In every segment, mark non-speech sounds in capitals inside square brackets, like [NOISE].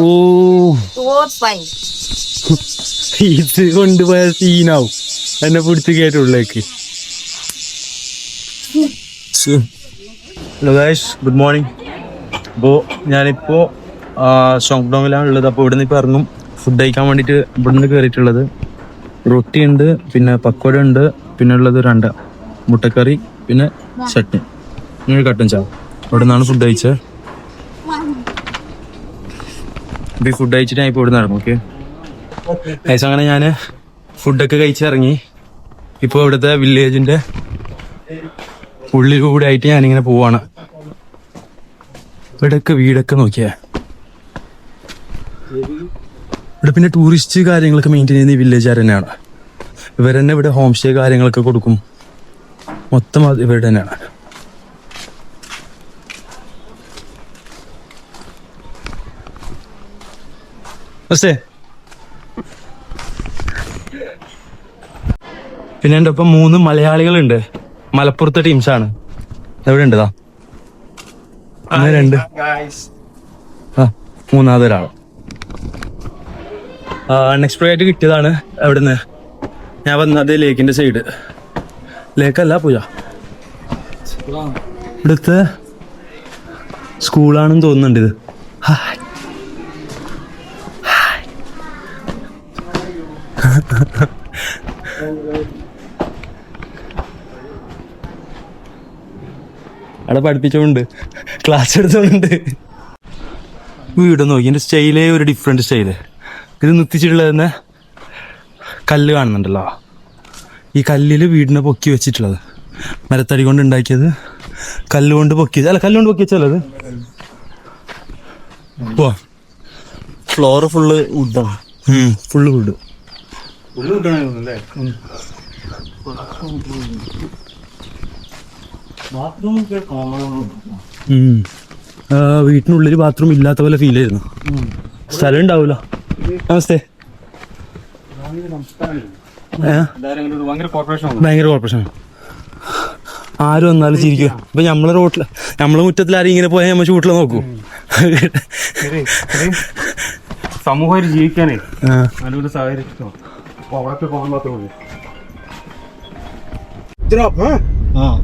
ഓ. ഇത് [LAUGHS] കൊണ്ടുപോയ സീനാവും. എന്നെ പിടിച്ച് കേട്ടുള്ളേക്ക് ഹലോ ഗായ്സ് ഗുഡ് മോർണിംഗ് അപ്പോൾ ഞാനിപ്പോൾ ഷോങ്ഡോങ്ങിലാണ് ഉള്ളത്. അപ്പോൾ ഇവിടെ നിന്ന് ഇപ്പോൾ ഇറങ്ങും. ഫുഡ് കഴിക്കാൻ വേണ്ടിയിട്ട് ഇവിടെ നിന്ന് കയറിയിട്ടുള്ളത് റൊട്ടി ഉണ്ട് പിന്നെ പക്കോട ഉണ്ട് പിന്നെ ഉള്ളത് രണ്ട്. മുട്ടക്കറി പിന്നെ ചട്നി. പിന്നെ കട്ടൻ ചായ. ഇവിടെ നിന്നാണ് ഫുഡ് കഴിച്ചത്. ഈ ഫുഡ് കഴിച്ചിട്ട് ഞാൻ ഇപ്പൊ ഇവിടെ ഇറങ്ങും ഓക്കെ ഗൈസ് അങ്ങനെ ഞാൻ ഫുഡൊക്കെ കഴിച്ചിറങ്ങി ഇപ്പൊ ഇവിടുത്തെ വില്ലേജിന്റെ ഉള്ളിലൂടെ ആയിട്ട് ഞാനിങ്ങനെ പോവാണ്. ഇവിടെയൊക്കെ വീടൊക്കെ നോക്കിയേ. ഇവിടെ പിന്നെ ടൂറിസ്റ്റ് കാര്യങ്ങളൊക്കെ മെയിന്റെയിൻ ചെയ്യുന്ന ഈ വില്ലേജുകാർ തന്നെയാണ്. ഇവർ തന്നെ ഇവിടെ ഹോം സ്റ്റേ കാര്യങ്ങളൊക്കെ കൊടുക്കും. മൊത്തം ഇവരുടെ തന്നെയാണ്. നമസ്തേ പിന്നെ എന്റെ ഒപ്പം മൂന്ന് മലയാളികളുണ്ട്. മലപ്പുറത്തെ ടീംസാണ് എവിടെ ഉണ്ട് രണ്ട്. ആ മൂന്നാമത് ഒരാൾ അൺഎക്സ്പെക്ടഡ് ആയിട്ട് കിട്ടിയതാണ് അവിടുന്ന് ഞാൻ വന്നത് ലേക്കിന്റെ സൈഡ് ലേക്കല്ല പൂജ. ഇവിടുത്തെ സ്കൂളാണെന്ന് തോന്നുന്നുണ്ട് ഇത്. അവിടെ പഠിപ്പിച്ചോണ്ട്. ക്ലാസ് എടുത്തോണ്ട്. വീട് നോക്കി. എന്റെ സ്റ്റൈലേ ഒരു ഡിഫറെന്റ് സ്റ്റൈൽ. ഇത് നിർത്തിച്ചിട്ടുള്ളത് തന്നെ കല്ല് കാണുന്നുണ്ടല്ലോ. ഈ കല്ലിൽ വീടിനെ പൊക്കി വെച്ചിട്ടുള്ളത്. മരത്തടി കൊണ്ട് ഉണ്ടാക്കിയത് കല്ലുകൊണ്ട് പൊക്കി അല്ല കല്ലുകൊണ്ട് പൊക്കി വെച്ചല്ലോ അത്. ഫ്ലോറ് ഫ്ലോർ ഫുള്ള് വുഡാണ് ഫുള്ള് വീട് ഉം. ആ, വീട്ടിനുള്ളിൽ ബാത്റൂം ഇല്ലാത്ത പോലെ ഫീൽ ആയിരുന്നു. സ്ഥലം ഉണ്ടാവൂല. നമസ്തേ? ഭയങ്കര കോർപ്പറേഷൻ ആരും കോർപ്പറേഷൻ ആര് വന്നാലും ചിരിക്കുക ഇപ്പൊ നമ്മളെ റോട്ടിൽ നമ്മളെ മുറ്റത്തിൽ ആരും ഇങ്ങനെ പോയാൽ നമ്മൾ ചൂട്ടിൽ നോക്കൂ. സമൂഹം ജീവിക്കാനേ. നല്ലൊരു സാഹചര്യം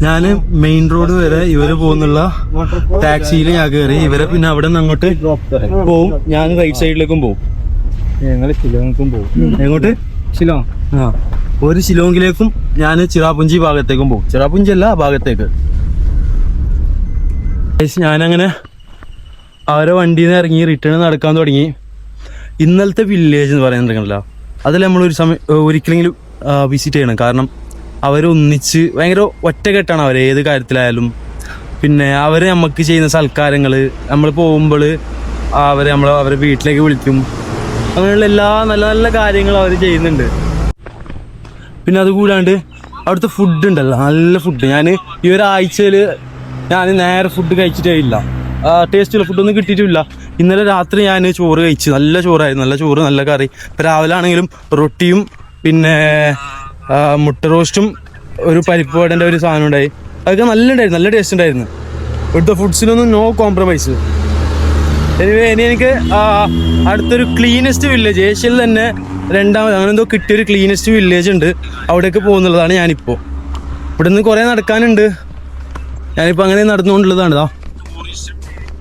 ഞാൻ മെയിൻ റോഡ് വരെ ഇവർ പോകുന്നുള്ള ടാക്സിയിൽ ഞാൻ കയറി ഇവരെ പിന്നെ അവിടെ നിന്ന് അങ്ങോട്ട് പോവും. ഞാൻ റൈറ്റ് സൈഡിലേക്കും പോവും. ഞങ്ങൾ ചിലങ്ങൾക്കും പോകും എങ്ങോട്ട്? ശിലോ? ആ. ഒരു ഷിലോങ്ങിലേക്കും ഞാൻ ചിറാപുഞ്ചി ഭാഗത്തേക്കും പോകും ചിറാപുഞ്ചി അല്ല ആ ഭാഗത്തേക്ക്. ഞാനങ്ങനെ അവരെ വണ്ടിയിൽ നിന്ന് ഇറങ്ങി റിട്ടേൺ നടക്കാൻ തുടങ്ങി. ഇന്നലത്തെ വില്ലേജ് എന്ന് പറയുന്നുണ്ടെങ്കിലോ അതിൽ ഒരു സമയം ഒരിക്കലെങ്കിലും വിസിറ്റ് ചെയ്യണം. കാരണം അവരൊന്നിച്ച് ഭയങ്കര ഒറ്റക്കെട്ടാണ് അവർ ഏത് കാര്യത്തിലായാലും. പിന്നെ അവർ നമുക്ക് ചെയ്യുന്ന സൽക്കാരങ്ങൾ നമ്മൾ പോകുമ്പോൾ അവർ നമ്മൾ അവരെ വീട്ടിലേക്ക് വിളിക്കും. അങ്ങനെയുള്ള എല്ലാ നല്ല നല്ല കാര്യങ്ങളും അവർ ചെയ്യുന്നുണ്ട്. പിന്നെ അതുകൂടാണ്ട് അവിടുത്തെ ഫുഡ് ഉണ്ടല്ലോ. നല്ല ഫുഡ് ഞാൻ ഈ ഒരാഴ്ചയിൽ ഞാൻ നേരെ ഫുഡ് കഴിച്ചിട്ടേ ഇല്ല. ടേസ്റ്റുള്ള ഫുഡൊന്നും കിട്ടിയിട്ടില്ല. ഇന്നലെ രാത്രി ഞാൻ ചോറ് കഴിച്ചു നല്ല ചോറായിരുന്നു. നല്ല ചോറ് നല്ല കറി. ഇപ്പം രാവിലെ ആണെങ്കിലും റൊട്ടിയും പിന്നെ മുട്ട റോസ്റ്റും ഒരു പരിപ്പ് വടന്റെ ഒരു സാധനം ഉണ്ടായി. അതൊക്കെ നല്ല ഉണ്ടായിരുന്നു നല്ല ടേസ്റ്റ് ഉണ്ടായിരുന്നു. ഇവിടുത്തെ ഫുഡ്സിനൊന്നും നോ കോംപ്രമൈസ് എനിവേ ഇനി എനിക്ക് അടുത്തൊരു ക്ലീനസ്റ്റ് വില്ലേജ് ഏഷ്യയിൽ തന്നെ രണ്ടാമത് അങ്ങനെ എന്തോ കിട്ടിയൊരു ക്ലീനസ്റ്റ് വില്ലേജ് ഉണ്ട്. അവിടേക്ക് പോകുന്നുള്ളതാണ് ഞാനിപ്പോൾ ഇവിടെ നിന്ന് കുറേ നടക്കാനുണ്ട്. ഞാനിപ്പോൾ അങ്ങനെ നടന്നുകൊണ്ടുള്ളതാണ് ഇതാ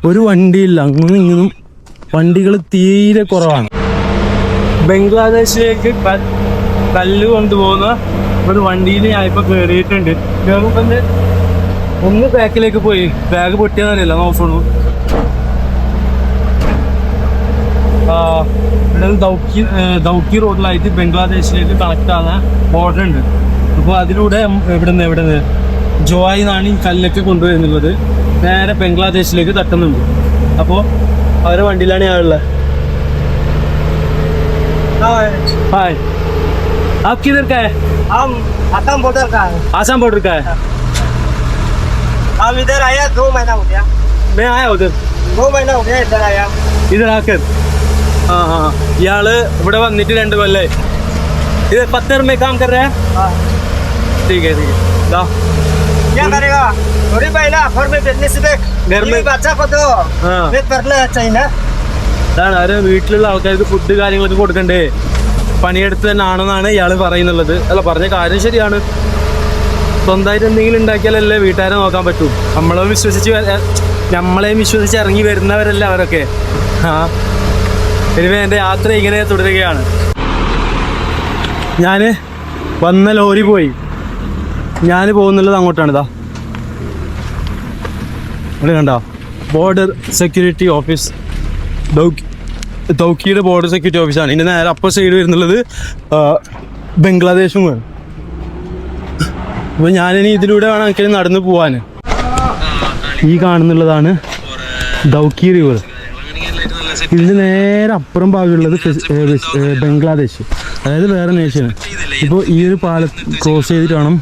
ഒരു വണ്ടിയില്ല. അങ്ങും ഇങ്ങനും വണ്ടികൾ തീരെ കുറവാണ്. ബംഗ്ലാദേശിലേക്ക് കല്ല് കൊണ്ടുപോകുന്ന ഒരു വണ്ടിയിൽ ഞാനിപ്പോൾ കയറിയിട്ടുണ്ട് ഒന്ന് ബാക്കിലേക്ക് പോയി. ബാഗ് പൊട്ടിയെന്നറിയില്ല നോക്കണു ഇവിടെ ദൗക്കി ദൗക്കി റോഡിലായിട്ട് ബംഗ്ലാദേശിലേക്ക് കണക്ട് ആകുന്ന ബോർഡർ ഉണ്ട്. അപ്പോൾ അതിലൂടെ ഇവിടെ നിന്ന് എവിടെ നിന്ന് ജോയിന്നാണ് ഈ കല്ലൊക്കെ കൊണ്ടുവരുന്നത് നേരെ ബംഗ്ലാദേശിലേക്ക് തട്ടുന്നുണ്ട് അപ്പോൾ അവരുടെ വണ്ടിയിലാണ് ഞാനുള്ളത് ഹായ് आप किधर का है हम असम बॉर्डर का है आसाम बॉर्डर का है हम इधर आया दो महीना हो गया मैं आया उधर दो महीना हो गया इधर आया ഇതർ ആക്കർ ആ ആ ആ. ഇയാള് ഇവിടെ വന്നിട്ട് രണ്ട് കൊല്ലായി ഇത് പത്തർ മേ കാം കർ രഹാ हाँ ठीक है ठीक है दा क्या करेगा थोड़ी पहला घर में बिजनेस देख घर में- बीवी बच्चा को दो हाँ। पेट भरना चाहिए ना അതാണ് ആര് വീട്ടിലുള്ള ആൾക്കാർക്ക് ഫുഡ് കാര്യങ്ങളൊക്കെ കൊടുക്കണ്ടേ പണിയെടുത്ത് തന്നെ ആണെന്നാണ് ഇയാൾ പറയുന്നുള്ളത് അല്ല പറഞ്ഞ കാര്യം ശരിയാണ് സ്വന്തമായിട്ട് എന്തെങ്കിലും ഉണ്ടാക്കിയാലല്ലേ വീട്ടുകാരെ നോക്കാൻ പറ്റൂ നമ്മളെ വിശ്വസിച്ച് വര- നമ്മളെ വിശ്വസിച്ച് ഇറങ്ങി വരുന്നവരല്ല അവരൊക്കെ ആ ഇനിവേ എൻ്റെ യാത്ര ഇങ്ങനെ തുടരുകയാണ് ഞാൻ വന്ന ലോറി പോയി ഞാൻ പോകുന്നുള്ളത് അങ്ങോട്ടാണ് ഇതാ. ഇവിടെ കണ്ടോ? ബോർഡർ സെക്യൂരിറ്റി ഓഫീസ് ദൗക്കി ദൗക്കിയുടെ ബോർഡർ സെക്യൂരിറ്റി ഓഫീസാണ് ഇതിന്റെ നേരെ അപ്പർ സൈഡ് വരുന്നുള്ളത് ആ, ബംഗ്ലാദേശും വേണം അപ്പോൾ ഞാനിനി ഇതിലൂടെ വേണം എനിക്ക് നടന്നു പോവാൻ ഈ കാണുന്നുള്ളതാണ് ദൗക്കി റിവർ ഇതിന് നേരെ അപ്പുറം ഭാഗമുള്ളത് ബംഗ്ലാദേശ് അതായത് വേറെ നേഷനാണ് ഇപ്പോൾ ഈ ഒരു പാലം ക്രോസ് ചെയ്തിട്ട് വേണം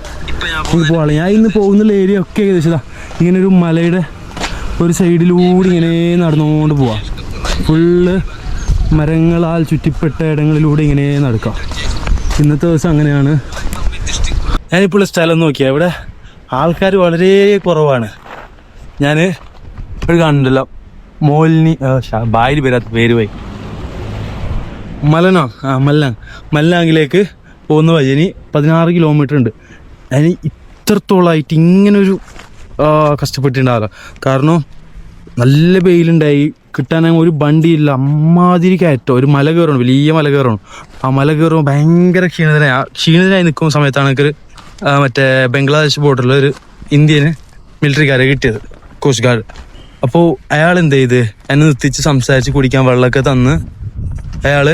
പോകാൻ ഞാൻ ഇന്ന് പോകുന്നുള്ള ഏരിയ ഒക്കെ ഏകദേശം ഇങ്ങനെ ഒരു മലയുടെ ഒരു സൈഡിലൂടെ ഇങ്ങനെ നടന്നുകൊണ്ട് പോവാം. ഫുള്ള് മരങ്ങളാൽ ചുറ്റിപ്പെട്ട ഇടങ്ങളിലൂടെ ഇങ്ങനെ നടക്കാം. ഇന്നത്തെ ദിവസം അങ്ങനെയാണ്. ഞാനിപ്പോൾ സ്ഥലം നോക്കിയാൽ ഇവിടെ ആൾക്കാർ വളരെ കുറവാണ്. ഞാൻ ഇപ്പോഴും കണ്ടല്ലോ മോലിനി ഭാര്യ വരാത്ത പേര് പോയി. മലനോ ആ മല്ലാങ്. മല്ലാങ്ങിലേക്ക് പോകുന്ന വഴി ഇനി പതിനാറ് കിലോമീറ്റർ ഉണ്ട്. അതിന് ഇത്രത്തോളമായിട്ട് ഒരു കഷ്ടപ്പെട്ടിട്ടുണ്ടാവില്ല കാരണം നല്ല വെയിലുണ്ടായി കിട്ടാൻ ഒരു വണ്ടിയില്ല അമ്മാതിരി കയറ്റം. ഒരു മല കയറണം വലിയ മല കയറണം. ആ മല കയറുമ്പോൾ ഭയങ്കര ക്ഷീണിതനായി ക്ഷീണിതനായി നിൽക്കുന്ന സമയത്താണ് എനിക്ക് മറ്റേ ബംഗ്ലാദേശ് ബോർഡറിൽ ഒരു ഇന്ത്യന് മിലിറ്ററിക്കാരെ കിട്ടിയത് കോസ്റ്റ് ഗാർഡ് അപ്പോൾ അയാൾ എന്ത് ചെയ്ത്? എന്നെ നിർത്തിച്ച് സംസാരിച്ച് കുടിക്കാൻ വെള്ളമൊക്കെ തന്ന് അയാൾ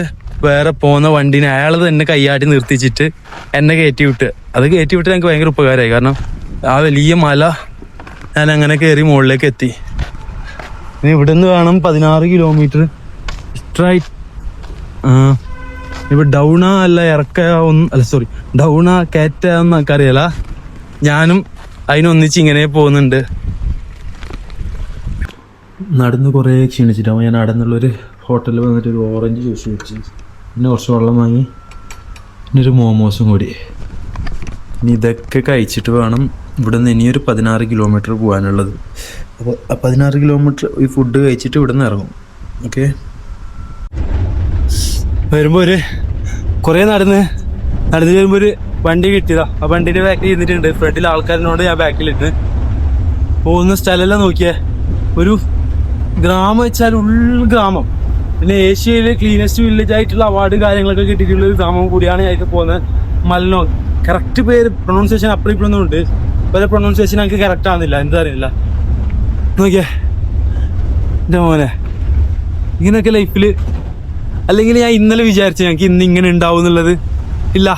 വേറെ പോകുന്ന വണ്ടീനെ അയാൾ തന്നെ കൈയാട്ടി നിർത്തിച്ചിട്ട് എന്നെ കയറ്റി വിട്ട്. അത് കയറ്റി വിട്ട് എനിക്ക് ഭയങ്കര ഉപകാരമായി കാരണം ആ വലിയ മല ഞാൻ അങ്ങനെ കയറി മുകളിലേക്ക് എത്തി. ഇനി ഇവിടെ നിന്ന് വേണം പതിനാറ് കിലോമീറ്റർ സ്ട്രൈറ്റ് ഇപ്പൊ ഡൗണാ അല്ല ഇറക്ക ഒന്ന് അല്ല സോറി ഡൗണാ കയറ്റ എന്നൊക്കെ അറിയാല ഞാനും അതിനൊന്നിച്ച് ഇങ്ങനെ പോകുന്നുണ്ട്. നടന്ന് കുറേ ക്ഷീണിച്ചിട്ടാകുമ്പോൾ ഞാൻ നടന്നുള്ളൊരു ഹോട്ടലിൽ വന്നിട്ട് ഒരു ഓറഞ്ച് ജ്യൂസ് കുടിച്ച്. പിന്നെ കുറച്ച് വെള്ളം വാങ്ങി. പിന്നെ ഒരു മോമോസും കൂടി. ഇനി ഇതൊക്കെ കഴിച്ചിട്ട് വേണം ഇവിടെ നിന്ന് ഇനിയൊരു പതിനാറ് കിലോമീറ്റർ പോകാനുള്ളത് അപ്പോൾ ആ പതിനാറ് കിലോമീറ്റർ ഈ ഫുഡ് കഴിച്ചിട്ട് ഇവിടെ നിന്ന് ഇറങ്ങും. ഓക്കെ വരുമ്പോൾ ഒരു കുറേ നടന്ന് നടന്ന് വരുമ്പോൾ ഒരു വണ്ടി കിട്ടിയതാ. ആ വണ്ടീന്റെ ബാക്കിൽ ഇരുന്നിട്ടുണ്ട്. ഫ്രണ്ടിൽ ആൾക്കാരിനോട് ഞാൻ ബാക്കിലിട്ട് പോകുന്ന സ്ഥലമെല്ലാം നോക്കിയേ. ഒരു ഗ്രാമം വെച്ചാൽ ഉൾഗ്രാമം പിന്നെ ഏഷ്യയിലെ ക്ലീനസ്റ്റ് വില്ലേജ് ആയിട്ടുള്ള അവാർഡ് കാര്യങ്ങളൊക്കെ കിട്ടിയിട്ടുള്ള ഒരു ഗ്രാമം കൂടിയാണ് ഞാൻ പോകുന്നത്. മലനോ. കറക്റ്റ് പേര് പ്രൊണൗൺസിയേഷൻ അപ്പുറം ഇപ്പുറം ഉണ്ട്. പല പ്രൊണൗൺസിയേഷൻ എനിക്ക് കറക്റ്റ് ആവുന്നില്ല. എന്താ അറിയില്ല. നോക്കിയേ. എന്റെ മോനെ. ഇങ്ങനെയൊക്കെ ലൈഫിൽ അല്ലെങ്കിൽ ഞാൻ ഇന്നലെ വിചാരിച്ചു ഞങ്ങൾക്ക് ഇന്ന് ഇങ്ങനെ ഉണ്ടാവും എന്നുള്ളത്. ഇല്ല.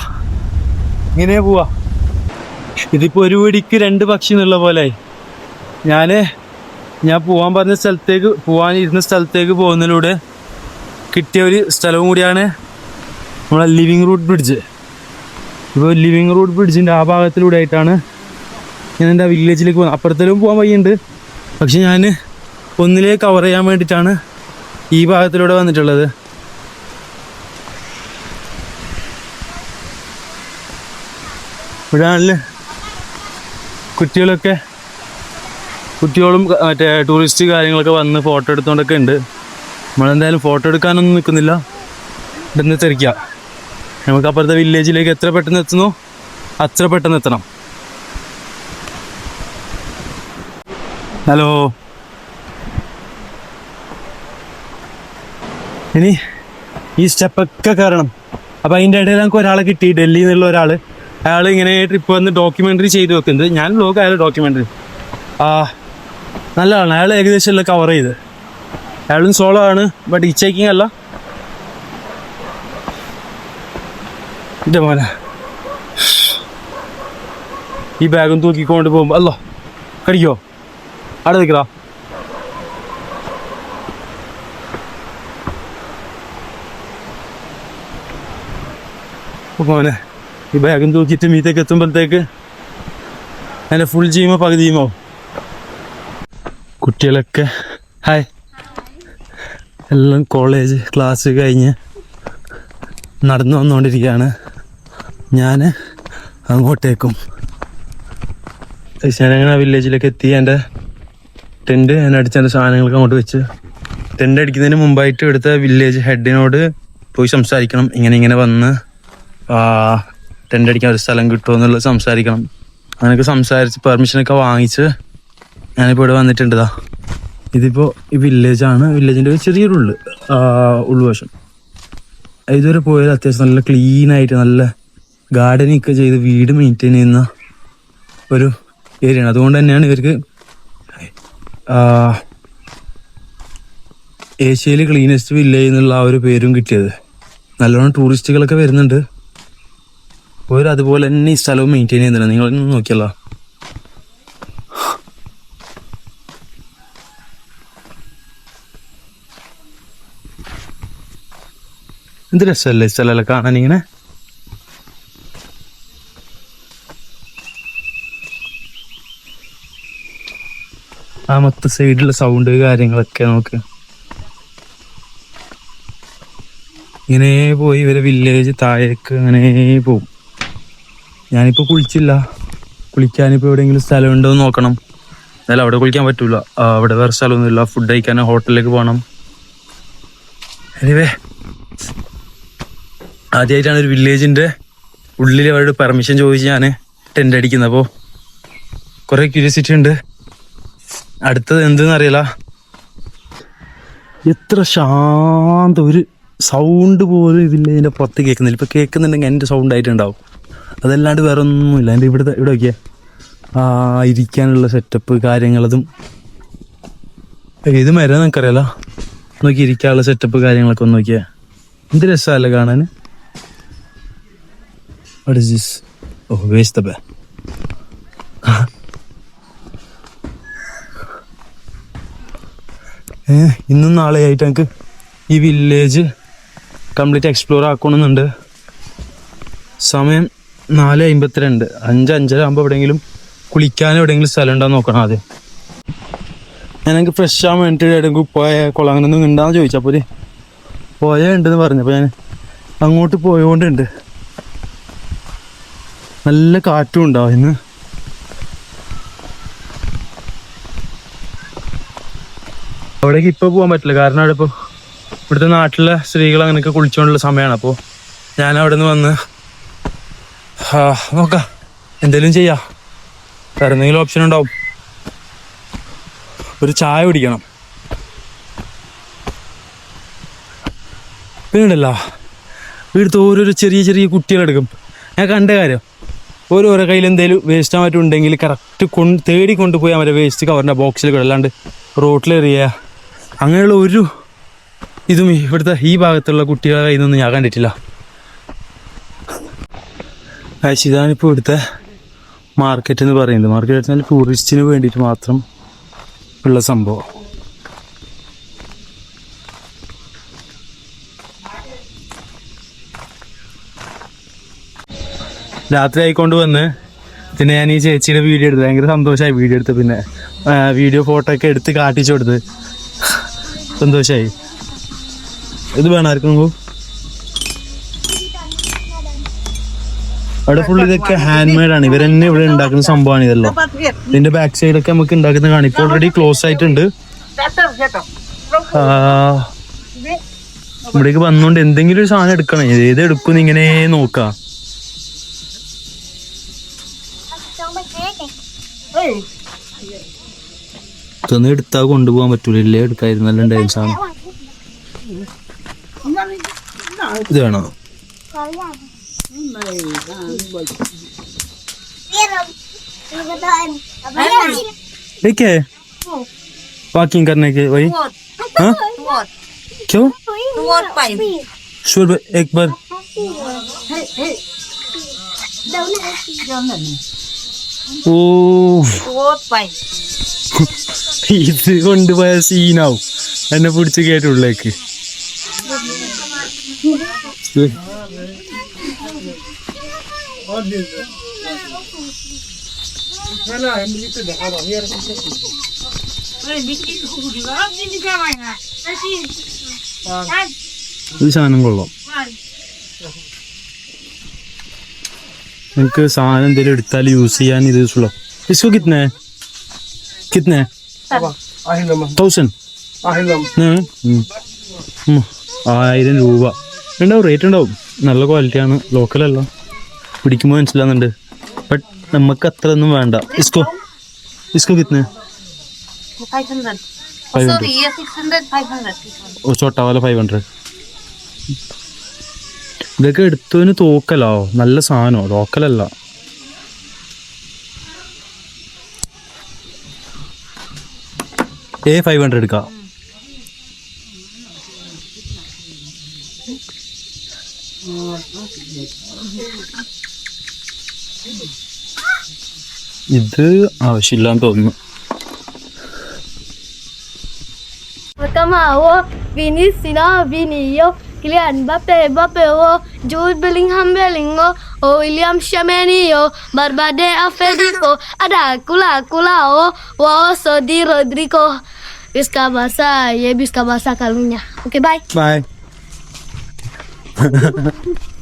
ഇങ്ങനെ പോവാ. ഇതിപ്പോൾ ഒരു വെടിക്ക് രണ്ട് പക്ഷി എന്നുള്ള പോലെ ഞാൻ ഞാൻ പോകാൻ പറഞ്ഞ സ്ഥലത്തേക്ക് പോകാൻ ഇരുന്ന സ്ഥലത്തേക്ക് പോകുന്നതിലൂടെ കിട്ടിയ ഒരു സ്ഥലവും കൂടിയാണ് നമ്മളെ ലിവിങ് റൂട്ട് ബ്രിഡ്ജ് ഇപ്പോൾ ലിവിങ് റൂട്ട് ബ്രിഡ്ജിന്റെ ആ ഭാഗത്തിലൂടെ ആയിട്ടാണ് ഞാൻ എന്റെ വില്ലേജിലേക്ക് പോകുന്നത്. അപ്പുറത്തേലും പോകാൻ വഴിയുണ്ട്. പക്ഷെ ഞാൻ ഒന്നിലേക്ക് കവർ ചെയ്യാൻ വേണ്ടിയിട്ടാണ് ഈ ഭാഗത്തിലൂടെ വന്നിട്ടുള്ളത്. ഇവിടെയാണല്ലേ കുട്ടികളൊക്കെ കുട്ടികളും മറ്റേ ടൂറിസ്റ്റ് കാര്യങ്ങളൊക്കെ വന്ന് ഫോട്ടോ എടുത്തുകൊണ്ടൊക്കെ ഉണ്ട്. നമ്മളെന്തായാലും ഫോട്ടോ എടുക്കാനൊന്നും നിൽക്കുന്നില്ല ഇവിടുന്ന് തിരിക്കുക നമുക്ക് അപ്പുറത്തെ വില്ലേജിലേക്ക് എത്ര പെട്ടെന്ന് എത്തുന്നു? അത്ര പെട്ടെന്ന് എത്തണം. ഹലോ. ഇനി ഈ സ്റ്റെപ്പൊക്കെ കയറണം. അപ്പോൾ അതിന്റെ ഇടയിൽ നമുക്ക് ഒരാളെ കിട്ടി ഡൽഹിയിൽ നിന്നുള്ള ഒരാൾ അയാൾ ഇങ്ങനെ ട്രിപ്പ് വന്ന് ഡോക്യുമെന്ററി ചെയ്ത് വെക്കുന്നത് ഞാൻ ബ്ലോഗ് അയാൾ ഡോക്യുമെന്ററി ആ നല്ലതാണ് അയാൾ ഏകദേശം എല്ലാം കവർ ചെയ്ത്. അയാളും സോളോ ആണ് ബട്ട് ഇച്ചേക്കിംഗ് അല്ല. എന്റെ മോനെ. ഈ ബാഗും തൂക്കിക്കൊണ്ട് പോകുമ്പോൾ അല്ലോ കടിക്കോ? അവിടെ നിൽക്കടാ. മോനെ ഈ ബാഗും തൂക്കിയിട്ട് മീത്തേക്ക് എത്തുമ്പോഴത്തേക്ക് അതിന്റെ ഫുൾ ജീമോ പകുതിയുമോ കുട്ടികളൊക്കെ ഹായ് എല്ലാം കോളേജ് ക്ലാസ് കഴിഞ്ഞ് നടന്നു വന്നുകൊണ്ടിരിക്കുകയാണ് ഞാൻ അങ്ങോട്ടേക്കും. ഞാനങ്ങനെ ആ വില്ലേജിലേക്ക് എത്തി. എന്റെ ടെന്റ് ഞാൻ അടിച്ച എന്റെ സാധനങ്ങളൊക്കെ അങ്ങോട്ട് വെച്ച്. ടെന്റ് അടിക്കുന്നതിന് മുമ്പായിട്ട് എടുത്ത വില്ലേജ് ഹെഡിനോട് പോയി സംസാരിക്കണം. ഇങ്ങനെ ഇങ്ങനെ വന്ന് ടെന്റ് അടിക്കാൻ ഒരു സ്ഥലം കിട്ടുമോ എന്നുള്ളത് സംസാരിക്കണം. അങ്ങനെയൊക്കെ സംസാരിച്ച് പെർമിഷനൊക്കെ വാങ്ങിച്ച് ഞാനിപ്പോൾ ഇവിടെ വന്നിട്ടുണ്ട് ഇതിപ്പോൾ ഈ വില്ലേജാണ് വില്ലേജിന്റെ ഒരു ചെറിയൊരു ഉള്ളു. ഉൾവശം ഇതുവരെ പോയാൽ അത്യാവശ്യം നല്ല ക്ലീൻ ആയിട്ട് നല്ല ഗാർഡനിങ് ഒക്കെ ചെയ്ത് വീട് മെയിന്റെയിൻ ചെയ്യുന്ന ഒരു ഏരിയയാണ് അതുകൊണ്ട് തന്നെയാണ് ഇവർക്ക് ഏഷ്യയിൽ ക്ലീനസ്റ്റ് വില്ലേജ് എന്നുള്ള ആ ഒരു പേരും കിട്ടിയത്. നല്ലോണം ടൂറിസ്റ്റുകളൊക്കെ വരുന്നുണ്ട്. അതുപോലെ തന്നെ ഈ സ്ഥലവും മെയിന്റെയിൻ ചെയ്യുന്നുണ്ട്. നിങ്ങൾ നോക്കിയല്ലോ. എന്ത് രസമല്ലേ സ്ഥലമല്ല കാണാൻ ഇങ്ങനെ? ആ മൊത്ത സൈഡിലുള്ള സൗണ്ട് കാര്യങ്ങളൊക്കെ നമുക്ക് ഇങ്ങനെ പോയി ഇവരെ വില്ലേജ് താഴേക്ക് അങ്ങനെ പോവും. ഞാനിപ്പോ കുളിച്ചില്ല. കുളിക്കാനിപ്പോ എവിടെയെങ്കിലും സ്ഥലം ഉണ്ടോ എന്ന് നോക്കണം. എന്നാലും അവിടെ കുളിക്കാൻ പറ്റൂല. അവിടെ വേറെ സ്ഥലമൊന്നുമില്ല. ഫുഡ് കഴിക്കാൻ ഹോട്ടലിലേക്ക് പോകണം. എനിവേ ആദ്യമായിട്ടാണ് ഒരു വില്ലേജിന്റെ ഉള്ളിൽ അവരുടെ പെർമിഷൻ ചോദിച്ച് ഞാൻ ടെന്റ് അടിക്കുന്നത്. അപ്പോൾ കുറേ ക്യൂരിയോസിറ്റി ഉണ്ട്. അടുത്തത് എന്തെന്ന് അറിയില്ല. എത്ര ശാന്ത ഒരു സൗണ്ട് പോലും ഇതില്ല ഇതിന്റെ പുറത്ത് കേൾക്കുന്നില്ല. ഇപ്പോൾ കേൾക്കുന്നുണ്ടെങ്കിൽ എന്റെ സൗണ്ട് ആയിട്ടുണ്ടാവും. അതല്ലാണ്ട് വേറെ ഒന്നുമില്ല എന്റെ ഇവിടുത്തെ ഇവിടെ നോക്കിയേ. ആ ഇരിക്കാനുള്ള സെറ്റപ്പ് കാര്യങ്ങളതും ഏത് മരം നമുക്കറിയാലോ നോക്കി ഇരിക്കാനുള്ള സെറ്റപ്പ് കാര്യങ്ങളൊക്കെ ഒന്ന് നോക്കിയേ. എന്ത് രസമല്ലേ കാണാൻ? What is this? Oh, where's the [LAUGHS] ഇന്നും നാളെയായിട്ട് എനിക്ക് ഈ വില്ലേജ് കംപ്ലീറ്റ് എക്സ്പ്ലോർ ആക്കണമെന്നുണ്ട്. സമയം നാല് അമ്പത്തിരണ്ട്. അഞ്ച് അഞ്ചര ആകുമ്പോൾ എവിടെയെങ്കിലും കുളിക്കാൻ എവിടെയെങ്കിലും സ്ഥലം ഉണ്ടോ നോക്കണം ആദ്യം. ഞാൻ എനിക്ക് ഫ്രഷ് ആകാൻ വേണ്ടിയിട്ട് എവിടെയെങ്കിലും പോയ കുളം അങ്ങനെ ഒന്നും ഉണ്ടാന്ന് ചോദിച്ചപ്പോൾ പോയ ഉണ്ടെന്ന് പറഞ്ഞപ്പോൾ ഞാൻ അങ്ങോട്ട് പോയോണ്ടുണ്ട് നല്ല കാറ്റും ഉണ്ടാവും ഇന്ന്? അവിടേക്ക് ഇപ്പൊ പോകാൻ പറ്റില്ല. കാരണം അവിടെ ഇപ്പൊ ഇവിടുത്തെ നാട്ടിലെ സ്ത്രീകൾ അങ്ങനെയൊക്കെ കുളിച്ചുകൊണ്ടുള്ള സമയമാണ് അപ്പോൾ ഞാൻ അവിടെ നിന്ന് വന്ന് നോക്ക. എന്തെങ്കിലും ചെയ്യാം. വേറെ എന്തെങ്കിലും ഓപ്ഷൻ ഉണ്ടാവും. ഒരു ചായ കുടിക്കണം. പിന്നെ ഉണ്ടല്ലോ ഇവിടുത്തെ ഓരോരോ ചെറിയ ചെറിയ കുട്ടികളെടുക്കും. ഞാൻ കണ്ട കാര്യം ഓരോരോ കയ്യിൽ എന്തെങ്കിലും വേസ്റ്റ് ആയിട്ട് ഉണ്ടെങ്കിൽ കറക്റ്റ് കൊണ്ട് തേടി കൊണ്ടുപോയി അവരെ വേസ്റ്റ് കവറിന്റെ ബോക്സിൽ അല്ലാണ്ട് റോട്ടിലെറിയുക അങ്ങനെയുള്ള ഒരു ഇതും ഇവിടുത്തെ ഈ ഭാഗത്തുള്ള കുട്ടികളുടെ കയ്യിൽ നിന്നൊന്നും ഞാൻ കണ്ടിട്ടില്ല. ഇതാണിപ്പോൾ ഇവിടുത്തെ മാർക്കറ്റ് എന്ന് പറയുന്നത്. മാർക്കറ്റ് ടൂറിസ്റ്റിന് വേണ്ടിയിട്ട് മാത്രം ഉള്ള സംഭവം. രാത്രി ആയിക്കൊണ്ട് വന്ന് പിന്നെ ഞാൻ ഈ ചേച്ചിയുടെ വീഡിയോ എടുത്ത് ഭയങ്കര സന്തോഷമായി വീഡിയോ എടുത്ത് പിന്നെ വീഡിയോ ഫോട്ടോ ഒക്കെ എടുത്ത് കാട്ടിച്ചു കൊടുത്ത്. സന്തോഷമായി ഇത് വേണം ആർക്കും അവിടെ ഫുൾ ഇതൊക്കെ ഹാൻഡ് മെയ്ഡ് ആണ് ഇവരെന്നെ ഇവിടെ ഉണ്ടാക്കുന്ന സംഭവമാണ് ഇതെല്ലാം. ഇതിന്റെ ബാക്ക് സൈഡൊക്കെ നമുക്ക് ഉണ്ടാക്കുന്ന കാണാം. ഇപ്പൊ ഓൾറെഡി ക്ലോസ് ആയിട്ടുണ്ട്. ഇവിടേക്ക് വന്നോണ്ട് എന്തെങ്കിലും ഒരു സാധനം എടുക്കണം. ഏത് എടുക്കും ഇങ്ങനെ നോക്കാം. ഇതൊന്നും എടുത്താ കൊണ്ടുപോകാൻ പറ്റൂല ഇല്ലേ എടുക്കായിരുന്നല്ലോ ഉണ്ടായിരുന്ന സാധനം ഇത് വേണോ ठीक है वॉकिंग करने के वही हाँ क्यों शुरू एक बार ഓ ഇത് കൊണ്ടുപോയ സീനാവും എന്നെ പിടിച്ച് കേട്ടുള്ളേക്ക് ഇത് സാധനം കൊള്ളാം നിങ്ങൾക്ക് സാധനം എന്തെങ്കിലും എടുത്താൽ യൂസ് ചെയ്യാൻ ഇത് യൂസ്ഫുള്ള इसको कितने है कितने है ആഹിലമ്മ തൗസൻഡ് ആയിരം രൂപ. ഉണ്ടാവും റേറ്റ് ഉണ്ടാവും? നല്ല ക്വാളിറ്റിയാണ് ലോക്കലല്ല പിടിക്കുമ്പോൾ മനസ്സിലാകുന്നുണ്ട് ബട്ട് നമുക്ക് അത്ര ഒന്നും വേണ്ട. IISCO IISCO കിത്തനെ 500. 500. Sorry, yeah, 600, 500. this one. ഒരു ചോട്ടാവല ഫൈവ് ഹൺഡ്രഡ് ഇതൊക്കെ എടുത്തതിന് തോക്കലോ. നല്ല സാധനമോ. ലോക്കലല്ല ഏ ഫൈവ് ഹൺഡ്രഡ് എടുക്കാം ഇത് ആവശ്യമില്ലാന്ന് തോന്നുന്നു oh, oh, Jude Bellingham, Bellingham, Oh William Shamenio, Barbade Afelito, ada kula kula o, wow Sodi Rodrigo. Bisa bahasa, ya Bisa bahasa kalunya. Oke, okay, bye. Bye. [LAUGHS]